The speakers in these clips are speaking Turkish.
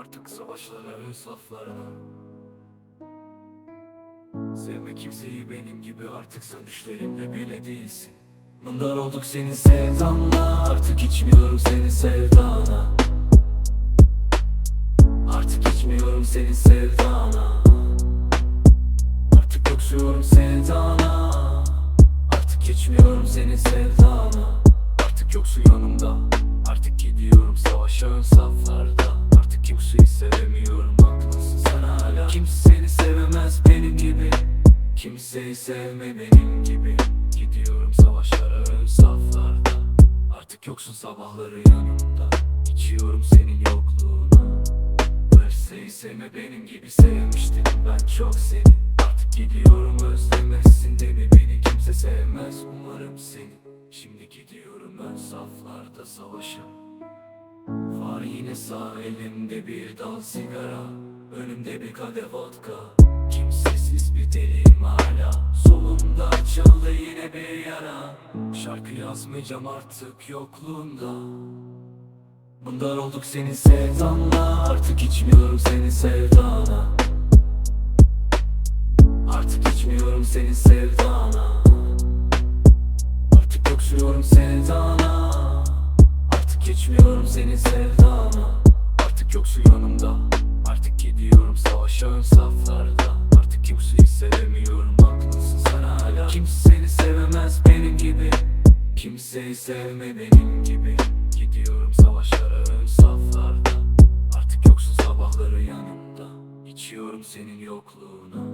artık savaşlara ön saflara. Sevme kimseyi benim gibi artık sen düşlerimle bile değilsin. Mındar olduk senin sevdanla Artık içmiyorum senin sevdana. Artık içmiyorum senin sevdana. Artık yoksuyorum sevdana. Artık geçmiyorum senin sevdana. Artık yoksun yanımda Artık gidiyorum savaşa ön saflarda Kimseyi sevme benim gibi. Gidiyorum savaşlara ön saflarda. Artık yoksun sabahları yanımda. İçiyorum senin yokluğuna Verseyi sevme benim gibi sevmiştim ben çok seni. Artık gidiyorum özlemezsin de mi beni kimse sevmez? Umarım seni. Şimdi gidiyorum ön saflarda savaşa. Var yine sağ elimde bir dal sigara. Önümde bir kadeh vodka yara Şarkı yazmayacağım artık yokluğunda. Bundan olduk senin sevdanla. Artık içmiyorum senin sevdana. Artık içmiyorum senin sevdana. Artık yoksuyorum sevdana. Artık geçmiyorum senin sevdana. Artık yoksun yanımda. Artık gidiyorum savaşa ön saflarda Kimseyi sevme benim gibi. Gidiyorum savaşlara ön saflarda. Artık yoksun sabahları yanımda. İçiyorum senin yokluğuna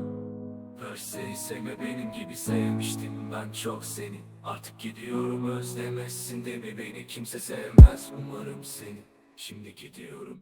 Verseyi sevme benim gibi sevmiştim ben çok seni. Artık gidiyorum özlemezsin de mi beni kimse sevmez umarım seni. Şimdi gidiyorum